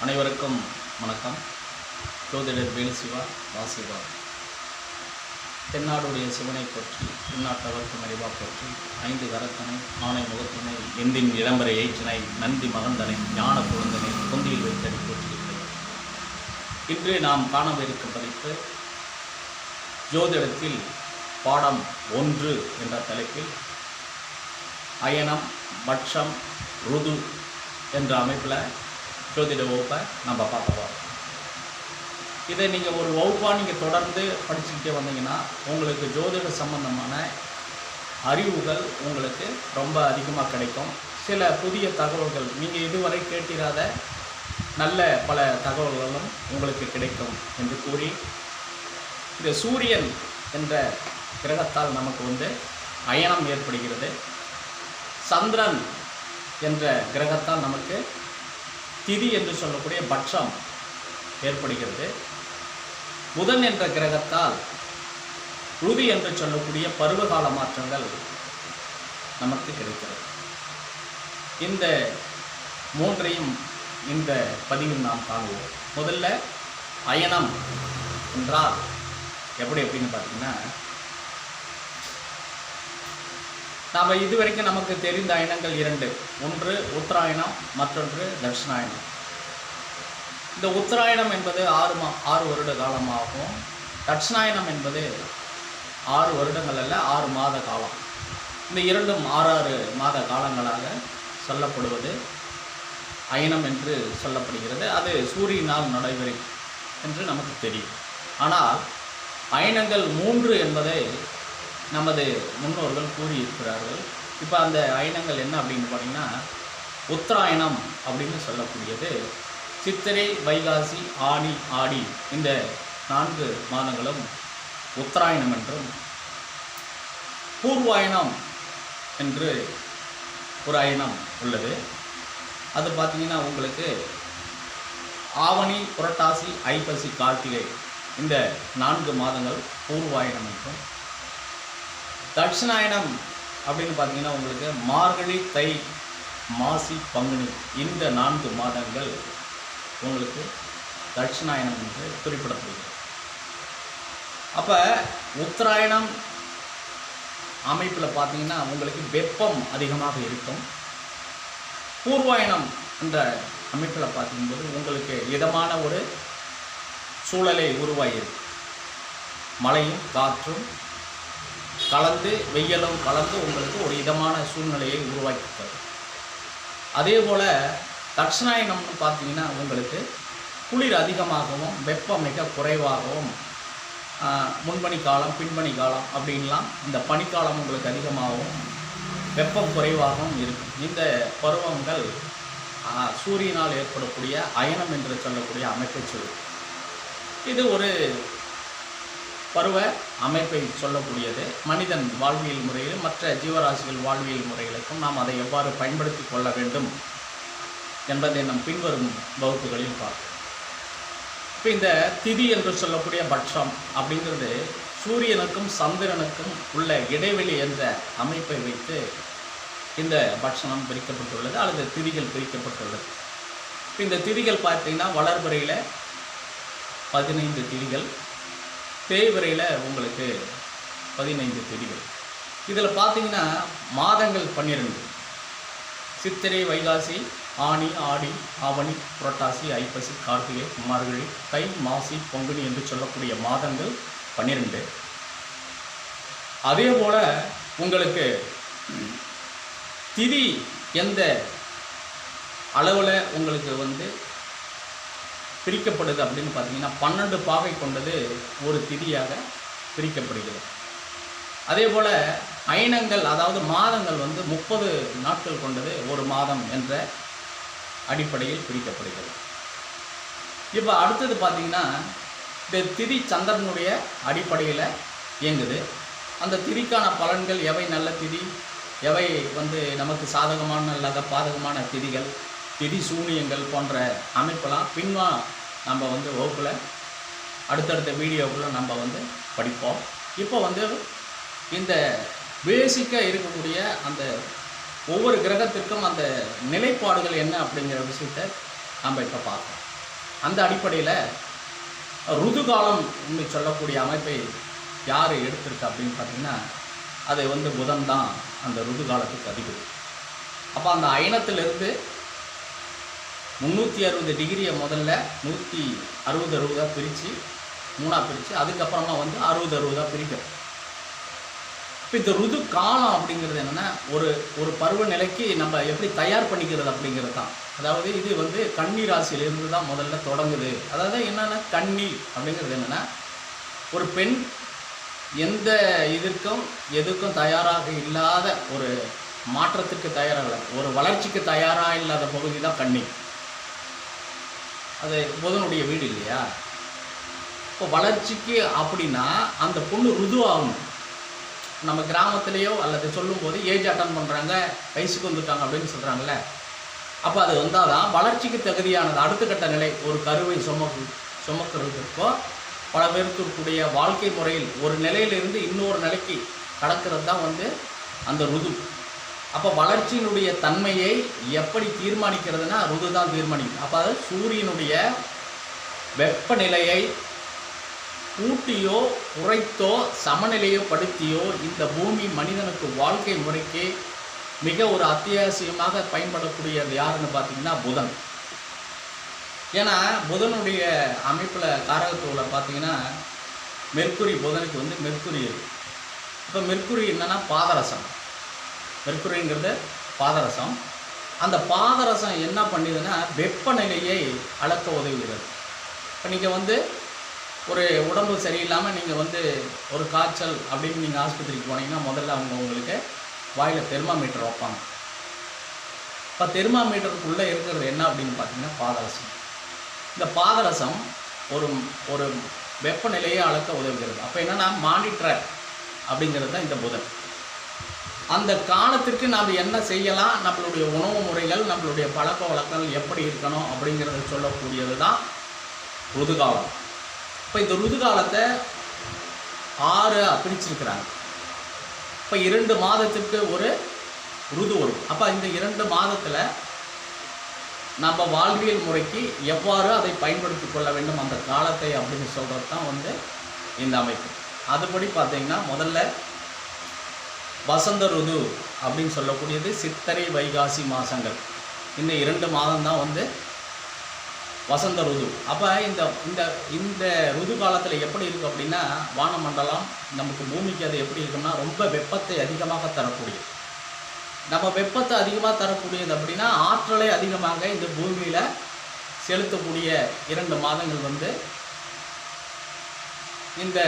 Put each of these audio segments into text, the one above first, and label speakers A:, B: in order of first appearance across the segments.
A: அனைவருக்கும் வணக்கம். ஜோதிடர் வேலு சிவா வாசிவா தென்னாடுடைய சிவனை பற்றி தென்னாட்டவர்க்கு மறைவா பற்றி ஐந்து கரத்தனை ஆணை முகத்தினை எந்தின் இளம்பரை ஏற்றினை நந்தி மகந்தனை ஞான குழந்தனை கொந்தியில் வைத்தடி போற்றியிருக்கிறது இன்று நாம் காணவிருக்கும் படிப்பு ஜோதிடத்தில் பாடம் ஒன்று என்ற தலைப்பில் அயனம் பட்சம் ருது என்ற அமைப்பில் ஜோதிட வகுப்பை நம்ம பார்க்க இதை நீங்கள் ஒரு வகுப்பாக நீங்கள் தொடர்ந்து படிச்சுக்கிட்டே வந்தீங்கன்னா உங்களுக்கு ஜோதிட சம்பந்தமான அறிவுகள் உங்களுக்கு ரொம்ப அதிகமாக கிடைக்கும். சில புதிய தகவல்கள் நீங்கள் இதுவரை கேட்டிராத நல்ல பல தகவல்களும் உங்களுக்கு கிடைக்கும் என்று கூறி இந்த சூரியன் என்ற கிரகத்தால் நமக்கு வந்து அயனம் ஏற்படுகிறது. சந்திரன் என்ற கிரகத்தால் நமக்கு திதி என்று சொல்லக்கூடிய பட்சம் ஏற்படுகிறது. புதன் என்ற கிரகத்தால் ருதி என்று சொல்லக்கூடிய பருவகால மாற்றங்கள் நமக்கு கிடைக்கிறது. இந்த மூன்றையும் இந்த பதிவில் நாம் காணுவோம். முதல்ல அயனம் என்றால் எப்படி எப்படின்னு பார்த்தீங்கன்னா நாம் இதுவரைக்கும் நமக்கு தெரிந்த அயனங்கள் இரண்டு. ஒன்று உத்தராயணம் மற்றொன்று தட்சிணாயணம். இந்த உத்தராயணம் என்பது ஆறு மா ஆறு வருட காலமாகும். தட்சிணாயணம் என்பது ஆறு வருடங்கள் அல்ல ஆறு மாத காலம். இந்த இரண்டும் ஆறாறு மாத காலங்களாக சொல்லப்படுவது. அயனம் என்று சொல்லப்படுகிறது. அது சூரியனால் நடைபெறும் என்று நமக்கு தெரியும். ஆனால் அயனங்கள் மூன்று என்பதை நமது முன்னோர்கள் கூறியிருக்கிறார்கள். இப்போ அந்த அயனங்கள் என்ன அப்படின்னு பார்த்தீங்கன்னா உத்தராயணம் அப்படின்னு சொல்லக்கூடியது. சித்திரை வைகாசி ஆடி ஆடி இந்த நான்கு மாதங்களும் உத்தராயணம் என்றும் பூர்வாயணம் என்று ஒரு அயனம் உள்ளது. அது பார்த்தீங்கன்னா உங்களுக்கு ஆவணி புரட்டாசி ஐப்பசி கார்த்திகை இந்த நான்கு மாதங்கள் பூர்வாயணம் என்றும் தட்சிணாயனம் அப்படின்னு பார்த்தீங்கன்னா உங்களுக்கு மார்கழி தை மாசி பங்குனி இந்த நான்கு மாதங்கள் உங்களுக்கு தட்சிணாயனம் என்று குறிப்பிடப்படுகிறது. அப்போ உத்தராயணம் அமைப்பில் பார்த்தீங்கன்னா உங்களுக்கு வெப்பம் அதிகமாக இருக்கும். பூர்வாயணம் என்ற அமைப்பில் பார்க்கும்போது உங்களுக்கு இதமான ஒரு சூழலை உருவாகியிருக்கு மழையும் காற்றும் கலந்து வெயிலும் கலந்து உங்களுக்கு ஒரு இதமான சூழ்நிலையை உருவாக்கி தரும் அதே போல் தட்சிணாயனம்னு பார்த்தீங்கன்னா உங்களுக்கு குளிர் அதிகமாகவும் வெப்பம் மிக குறைவாகவும் முன்பணி காலம் பின்பணி காலம் அப்படின்லாம் இந்த பனிக்காலம் உங்களுக்கு அதிகமாகவும் வெப்பம் குறைவாகவும் இருக்கும். இந்த பருவங்கள் சூரியனால் ஏற்படக்கூடிய அயனம் என்று சொல்லக்கூடிய அமைப்பை சொல்லும். இது ஒரு பருவ அமைப்பை சொல்லக்கூடியது. மனிதன் வாழ்வியல் முறையில் மற்ற ஜீவராசிகள் வாழ்வியல் முறைகளுக்கும் நாம் அதை எவ்வாறு பயன்படுத்தி கொள்ள வேண்டும் என்பதை நம் பின்வரும் வகுப்புகளில் பார்ப்போம். இப்போ இந்த திதி என்று சொல்லக்கூடிய பட்சம் அப்படிங்கிறது சூரியனுக்கும் சந்திரனுக்கும் உள்ள இடைவெளி என்ற அமைப்பை வைத்து இந்த பட்சணம் பிரிக்கப்பட்டுள்ளது அல்லது திதிகள் பிரிக்கப்பட்டுள்ளது. இப்போ இந்த திதிகள் பார்த்தீங்கன்னா வளர்புறையில் பதினைந்து திதிகள் தேய்வரையில் உங்களுக்கு பதினைந்து திதிகள் இதில் பார்த்தீங்கன்னா மாதங்கள் பன்னிரெண்டு. சித்திரை வைகாசி ஆனி ஆடி ஆவணி புரட்டாசி ஐப்பசி கார்த்திகை மார்கழி தை மாசி பொங்குனி என்று சொல்லக்கூடிய மாதங்கள் பன்னிரெண்டு. அதே போல் உங்களுக்கு திதி எந்த அளவில் உங்களுக்கு வந்து பிரிக்கப்படுது அப்படின்னு பார்த்தீங்கன்னா பன்னெண்டு பாகை கொண்டது ஒரு திதியாக பிரிக்கப்படுகிறது. அதே போல் ஐனங்கள் அதாவது மாதங்கள் வந்து முப்பது நாட்கள் கொண்டது ஒரு மாதம் என்ற அடிப்படையில் பிரிக்கப்படுகிறது. இப்போ அடுத்தது பார்த்தீங்கன்னா இந்த திதி சந்திரனுடைய அடிப்படையில் இயங்குது. அந்த திதிக்கான பலன்கள் எவை? நல்ல திதி. எவை வந்து நமக்கு சாதகமான இல்லாத பாதகமான திதிகள்? திதி சூனியங்கள் போன்ற அமைப்பெல்லாம் பின்வா நம்ம வந்து வகுப்பில் அடுத்தடுத்த வீடியோக்குள்ளே நம்ம வந்து படிப்போம். இப்போ வந்து இந்த பேசிக்காக இருக்கக்கூடிய அந்த ஒவ்வொரு கிரகத்திற்கும் அந்த நிலைப்பாடுகள் என்ன அப்படிங்கிற விஷயத்தை நம்ம இப்போ பார்ப்போம். அந்த அடிப்படையில் ருதுகாலம் என்று சொல்லக்கூடிய அமைப்பை யார் எடுத்திருக்கு அப்படின்னு பார்த்தீங்கன்னா அது வந்து புதன் தான். அந்த ருதுகாலத்துக்கு அதிபதி. அப்போ அந்த அயனத்திலிருந்து முந்நூற்றி அறுபது டிகிரியை முதல்ல நூற்றி அறுபது அறுபதாக பிரித்து மூணாக பிரித்து அதுக்கப்புறமா வந்து அறுபது அறுபதாக பிரிக்கும். இப்போ இந்த ருது காலம் அப்படிங்கிறது என்னென்னா ஒரு ஒரு பருவநிலைக்கு நம்ம எப்படி தயார் பண்ணிக்கிறது அப்படிங்கிறது தான். அதாவது இது வந்து கன்னி ராசியிலிருந்து தான் முதல்ல தொடங்குது. அதாவது என்னென்னா கன்னி அப்படிங்கிறது என்னென்னா ஒரு பெண் எந்த இதற்கும் எதுக்கும் தயாராக இல்லாத ஒரு மாற்றத்துக்கு தயாராக ஒரு வளர்ச்சிக்கு தயாராக இல்லாத பகுதி தான் கன்னி. அது புதனுடைய வீடு இல்லையா? இப்போ வளர்ச்சிக்கு அப்படின்னா அந்த பொண்ணு ருதுவாகணும். நம்ம கிராமத்திலேயோ அல்லது சொல்லும்போது ஏஜ் அட்டன் பண்ணுறாங்க வயசுக்கு வந்துட்டாங்க அப்படின்னு சொல்கிறாங்கல்ல அப்போ அது வந்தால் தான் வளர்ச்சிக்கு தகுதியானது. அடுத்த கட்ட நிலை ஒரு கருவை சுமக்கு சுமக்கிறதுக்கோ பல பேருக்குரிய வாழ்க்கை முறையில் ஒரு நிலையிலிருந்து இன்னொரு நிலைக்கு கடக்கிறது தான் வந்து அந்த ருது. அப்போ வளர்ச்சியினுடைய தன்மையை எப்படி தீர்மானிக்கிறதுனா ருது தான் தீர்மானிக்கும். அப்போ அது சூரியனுடைய வெப்பநிலையை கூட்டியோ குறைத்தோ சமநிலையோ படுத்தியோ இந்த பூமி மனிதனுக்கு வாழ்க்கை முறைக்கு மிக ஒரு அத்தியாவசியமாக பயன்படக்கூடியது யாருன்னு பார்த்தீங்கன்னா புதன். ஏன்னா புதனுடைய அமைப்பில் காரகத்துவில் பார்த்தீங்கன்னா மெர்க்குரி புதனுக்கு வந்து மெர்க்குரி இருக்குது இப்போ மெர்க்குரி என்னென்னா பாதரசம். மெர்க்குரிங்கிறது பாதரசம். அந்த பாதரசம் என்ன பண்ணுதுன்னா வெப்பநிலையை அளக்க உதவுகிறது. இப்போ நீங்கள் வந்து ஒரு உடம்பு சரியில்லாமல் நீங்கள் வந்து ஒரு காய்ச்சல் அப்படின்னு நீங்கள் ஆஸ்பத்திரிக்கு போனீங்கன்னா முதல்ல அவங்க உங்களுக்கு வாயில் தெர்மாமீட்டர் வைப்பாங்க. இப்போ தெர்மாமீட்டருக்குள்ளே இருக்கிறது என்ன அப்படின்னு பார்த்தீங்கன்னா பாதரசம். இந்த பாதரசம் ஒரு ஒரு வெப்பநிலையை அளக்க உதவுகிறது. அப்போ என்னென்னா மானிட்டர் அப்படிங்கிறது தான் இந்த புதன். அந்த காலத்திற்கு நாம் என்ன செய்யலாம்? நம்மளுடைய உணவு முறைகள் நம்மளுடைய பழக்க வழக்கங்கள் எப்படி இருக்கணும் அப்படிங்கிறத சொல்லக்கூடியது தான் ருதுகாலம். இப்போ இந்த ருதுகாலத்தை ஆறு பிரிச்சிருக்கிறாங்க. இப்போ இரண்டு மாதத்திற்கு ஒரு ருது வரும். அப்போ இந்த இரண்டு மாதத்தில் நம்ம வாழ்வியல் முறைக்கு எவ்வாறு அதை பயன்படுத்தி கொள்ள வேண்டும் அந்த காலத்தை அப்படின்னு சொல்கிறது தான் வந்து இந்த அமைப்பு. அதுபடி பார்த்தீங்கன்னா முதல்ல வசந்த ருது அப்படின்னு சொல்லக்கூடியது சித்திரை வைகாசி மாதங்கள் இந்த இரண்டு மாதம் தான் வந்து வசந்த ருது. அப்போ இந்த இந்த இந்த ருது காலத்தில் எப்படி இருக்குது அப்படின்னா வானமண்டலம் நமக்கு பூமிக்கு அது எப்படி இருக்குன்னா ரொம்ப வெப்பத்தை அதிகமாக தரக்கூடியது. நம்ம வெப்பத்தை அதிகமாக தரக்கூடியது அப்படின்னா ஆற்றலை அதிகமாக இந்த பூமியில் செலுத்தக்கூடிய இரண்டு மாதங்கள் வந்து இந்த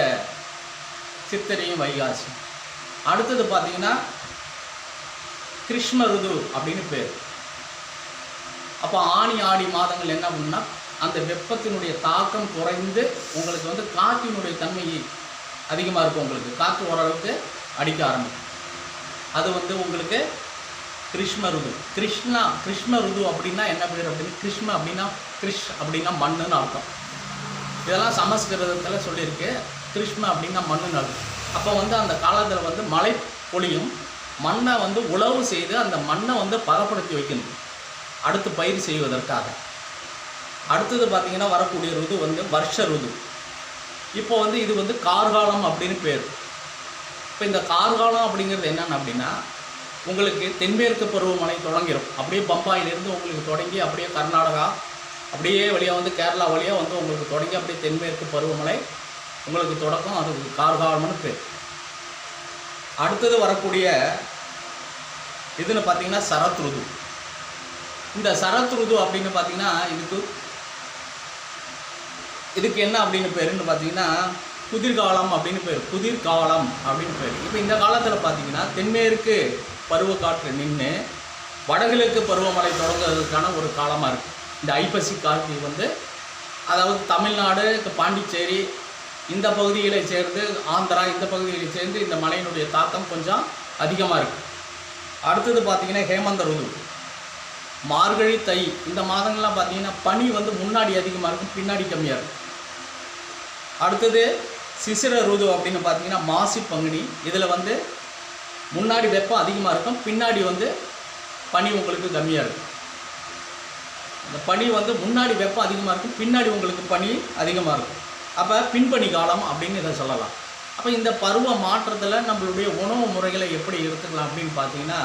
A: சித்திரையும் வைகாசி அடுத்தது பார்த்தீங்கன்னா கிருஷ்ண ருது அப்படின்னு பேர். அப்போ ஆணி ஆடி மாதங்கள் என்ன பண்ணுன்னா அந்த வெப்பத்தினுடைய தாக்கம் குறைந்து உங்களுக்கு வந்து காற்றினுடைய தன்மை அதிகமாக இருக்கும் உங்களுக்கு. காற்று ஓரளவுக்கு அடிக்க ஆரம்பிக்கும். அது வந்து உங்களுக்கு கிருஷ்ண ருது. கிருஷ்ணா கிருஷ்ண ருது அப்படின்னா என்ன பேர் அப்படின்னு? கிருஷ்ண அப்படின்னா கிருஷ் அப்படின்னா மண்ணுன்னு அர்த்தம். இதெல்லாம் சமஸ்கிருதத்தில் சொல்லியிருக்கு. கிருஷ்ண அப்படின்னா மண்ணுன்னு அர்த்தம். அப்போ வந்து அந்த காலத்தில் வந்து மழை பொழியும் மண்ணை வந்து உழவு செய்து அந்த மண்ணை வந்து பதப்படுத்தி வைக்கணும். அடுத்து பயிர் செய்வதற்காக. அடுத்தது பார்த்திங்கன்னா வரக்கூடிய ருது வந்து வருஷ ருது. இப்போ வந்து இது வந்து கார்காலம் அப்படின்னு பேர். இப்போ இந்த கார்காலம் அப்படிங்கிறது என்னென்ன அப்படின்னா உங்களுக்கு தென்மேற்கு பருவமழை தொடங்கிடும் அப்படியே பம்பாயிலிருந்து உங்களுக்கு தொடங்கி அப்படியே கர்நாடகா அப்படியே வழியாக வந்து கேரளா வழியாக வந்து உங்களுக்கு தொடங்கி அப்படியே தென்மேற்கு பருவமழை உங்களுக்கு தொடக்கம் அது கார்காலம்னு பேர். அடுத்தது வரக்கூடிய இதுன்னு பார்த்தீங்கன்னா சரத் ருது. இந்த சரத் ருது அப்படின்னு பார்த்தீங்கன்னா இதுக்கு இதுக்கு என்ன அப்படின்னு பேருன்னு பார்த்தீங்கன்னா குதிர்காலம் அப்படின்னு பேர். குதிர்காலம் அப்படின்னு பேர். இப்போ இந்த காலத்தில் பார்த்தீங்கன்னா தென்மேற்கு பருவக்காற்று நின்று வடகிழக்கு பருவமழை தொடங்குறதுக்கான ஒரு காலமாக இருக்குது இந்த ஐப்பசி கார்த்திகை வந்து அதாவது தமிழ்நாடு பாண்டிச்சேரி இந்த பகுதிகளை சேர்ந்து ஆந்திரா இந்த பகுதிகளை சேர்ந்து இந்த மழையினுடைய தாக்கம் கொஞ்சம் அதிகமாக இருக்குது அடுத்தது பார்த்தீங்கன்னா ஹேமந்த ருது. மார்கழி தை இந்த மாதங்கள்லாம் பார்த்தீங்கன்னா பனி வந்து முன்னாடி அதிகமாக இருக்கும் பின்னாடி கம்மியாக இருக்கும் அடுத்தது சிசிர ருது அப்படின்னு பார்த்தீங்கன்னா மாசி பங்குனி. இதில் வந்து முன்னாடி வெப்பம் அதிகமாக இருக்கும் பின்னாடி வந்து பனி உங்களுக்கு கம்மியாக இருக்கும் இந்த பனி வந்து முன்னாடி வெப்பம் அதிகமாக இருக்கும் பின்னாடி உங்களுக்கு பனி அதிகமாக இருக்கும் அப்போ பின்பணி காலம் அப்படின்னு இதை சொல்லலாம். அப்போ இந்த பருவ மாற்றத்தில் நம்மளுடைய உணவு முறைகளை எப்படி எடுத்துக்கலாம் அப்படின்னு பார்த்தீங்கன்னா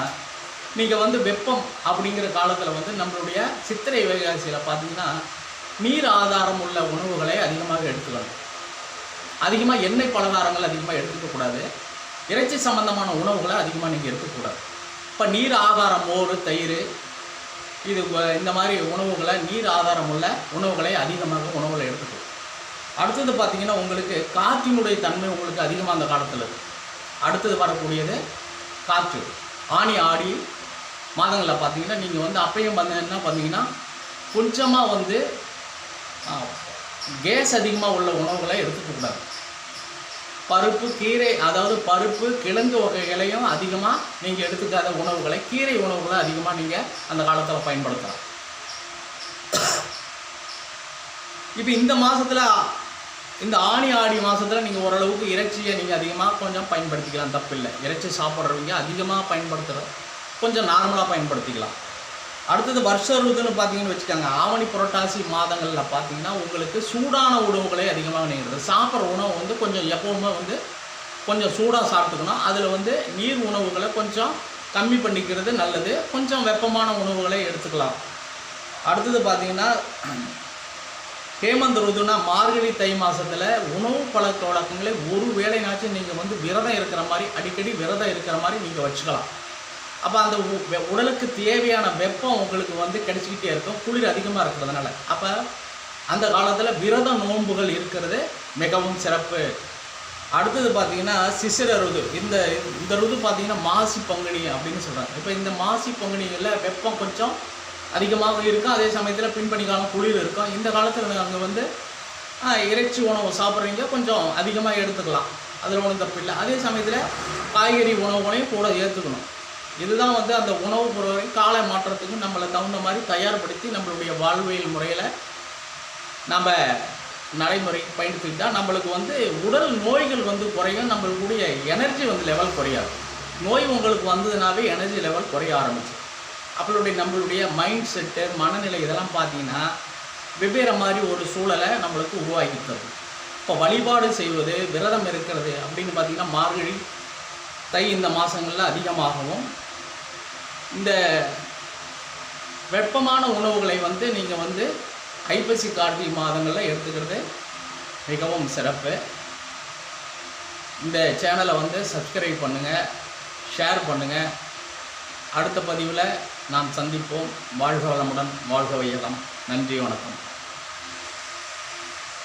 A: நீங்கள் வந்து வெப்பம் அப்படிங்கிற காலத்தில் வந்து நம்மளுடைய சித்திரை வைகாசியில் பார்த்தீங்கன்னா நீர் ஆதாரம் உள்ள உணவுகளை அதிகமாக எடுத்துக்கணும். அதிகமாக எண்ணெய் பலகாரங்கள் அதிகமாக எடுத்துக்கக்கூடாது இறைச்சி சம்பந்தமான உணவுகளை அதிகமாக நீங்கள் எடுத்துக்கக்கூடாது இப்போ நீர் ஆகாரம் மோர் தயிர் இது இந்த மாதிரி உணவுகளை நீர் ஆதாரம் உள்ள உணவுகளை அதிகமாக உணவுகளை எடுத்துக்கணும். அடுத்தது பார்த்தீங்கன்னா உங்களுக்கு காற்றினுடைய தன்மை உங்களுக்கு அதிகமாக அந்த காலத்தில் இருக்குது அடுத்தது வரக்கூடியது காற்று. ஆணி ஆடி மாதங்களில் பார்த்தீங்கன்னா நீங்கள் வந்து அப்பையும் வந்து என்ன பார்த்தீங்கன்னா கொஞ்சமாக வந்து கேஸ் அதிகமாக உள்ள உணவுகளை எடுத்துக்கக்கூடாது பருப்பு கீரை அதாவது பருப்பு கிழங்கு வகைகளையும் அதிகமாக நீங்கள் எடுத்துக்காத உணவுகளை கீரை உணவுகளை அதிகமாக நீங்கள் அந்த காலத்தில் பயன்படுத்தலாம். இப்போ இந்த மாதத்தில் இந்த ஆணி ஆடி மாதத்தில் நீங்கள் ஓரளவுக்கு இறைச்சியை நீங்கள் அதிகமாக கொஞ்சம் பயன்படுத்திக்கலாம். தப்பில்லை. இறைச்சி சாப்பிட்றவங்க அதிகமாக பயன்படுத்துகிற கொஞ்சம் நார்மலாக பயன்படுத்திக்கலாம். அடுத்தது வருஷ ருதுன்னு பார்த்தீங்கன்னு வச்சுக்கோங்க. ஆவணி புரட்டாசி மாதங்களில் பார்த்தீங்கன்னா உங்களுக்கு சூடான உணவுகளை அதிகமாக நீங்கள் சாப்பிட்ற உணவு வந்து கொஞ்சம் எப்போவுமே வந்து கொஞ்சம் சூடாக சாப்பிட்டுக்கணும். அதில் வந்து நீர் உணவுகளை கொஞ்சம் கம்மி பண்ணிக்கிறது நல்லது. கொஞ்சம் வெப்பமான உணவுகளை எடுத்துக்கலாம். அடுத்தது பார்த்தீங்கன்னா ஹேமந்த் ருதுனா மார்கழி தை மாதத்தில் உணவு பழக்க வழக்கங்களை ஒரு வேளைனாச்சும் நீங்கள் வந்து விரதம் இருக்கிற மாதிரி அடிக்கடி விரதம் இருக்கிற மாதிரி நீங்கள் வச்சுக்கலாம். அப்போ அந்த உ- வெ- உடலுக்கு தேவையான வெப்பம் உங்களுக்கு வந்து கிடைச்சிக்கிட்டே இருக்கும். குளிர் அதிகமாக இருக்கிறதுனால. அப்போ அந்த காலத்தில் விரத நோன்புகள் இருக்கிறது மிகவும் சிறப்பு. அடுத்தது பார்த்தீங்கன்னா சிசிர ருது. இந்த இந்த ருது பார்த்தீங்கன்னா மாசி பங்குனி அப்படின்னு சொல்கிறாங்க இப்போ இந்த மாசி பங்குனிகளில் வெப்பம் கொஞ்சம் அதிகமாக இருக்கும் அதே சமயத்தில் பின்பணி காலம் குளிர் இருக்கும் இந்த காலத்தில் அங்கே வந்து இறைச்சி உணவு சாப்பிட்றவங்க கொஞ்சம் அதிகமாக எடுத்துக்கலாம். அதில் ஒன்றும் தப்பு இல்லை. அதே சமயத்தில் காய்கறி உணவுகளையும் கூட ஏற்றுக்கணும் இதுதான் வந்து அந்த உணவு பொருளை காலை மாற்றத்துக்கு நம்மளை தகுந்த மாதிரி தயார்படுத்தி நம்மளுடைய வாழ்வியல் முறையில் நம்ம நடைமுறை பயன்படுத்திக்கிட்டால் நம்மளுக்கு வந்து உடல் நோய்கள் வந்து குறையும் நம்மளுடைய எனர்ஜி வந்து லெவல் குறையாது. நோய் உங்களுக்கு வந்ததுனாவே எனர்ஜி லெவல் குறைய ஆரம்பிச்சு அப்பளுடைய நம்மளுடைய மைண்ட் செட்டு மனநிலை இதெல்லாம் பார்த்தீங்கன்னா வெவ்வேறு மாதிரி ஒரு சூழலை நம்மளுக்கு உருவாக்கி தரும் இப்போ வழிபாடு செய்வது விரதம் இருக்கிறது அப்படின்னு பார்த்தீங்கன்னா மார்கழி தை இந்த மாதங்களில் அதிகமாகவும் இந்த வெப்பமான உணவுகளை வந்து நீங்கள் வந்து ஐப்பசி கார்த்திகை மாதங்களில் எடுத்துக்கிறது மிகவும் சிறப்பு. இந்த சேனலை வந்து சப்ஸ்கிரைப் பண்ணுங்கள் ஷேர் பண்ணுங்கள் அடுத்த பதிவில் நாம் சந்திப்போம். வாழ்க வளமுடன் வாழ்க வையகம் நன்றி வணக்கம்.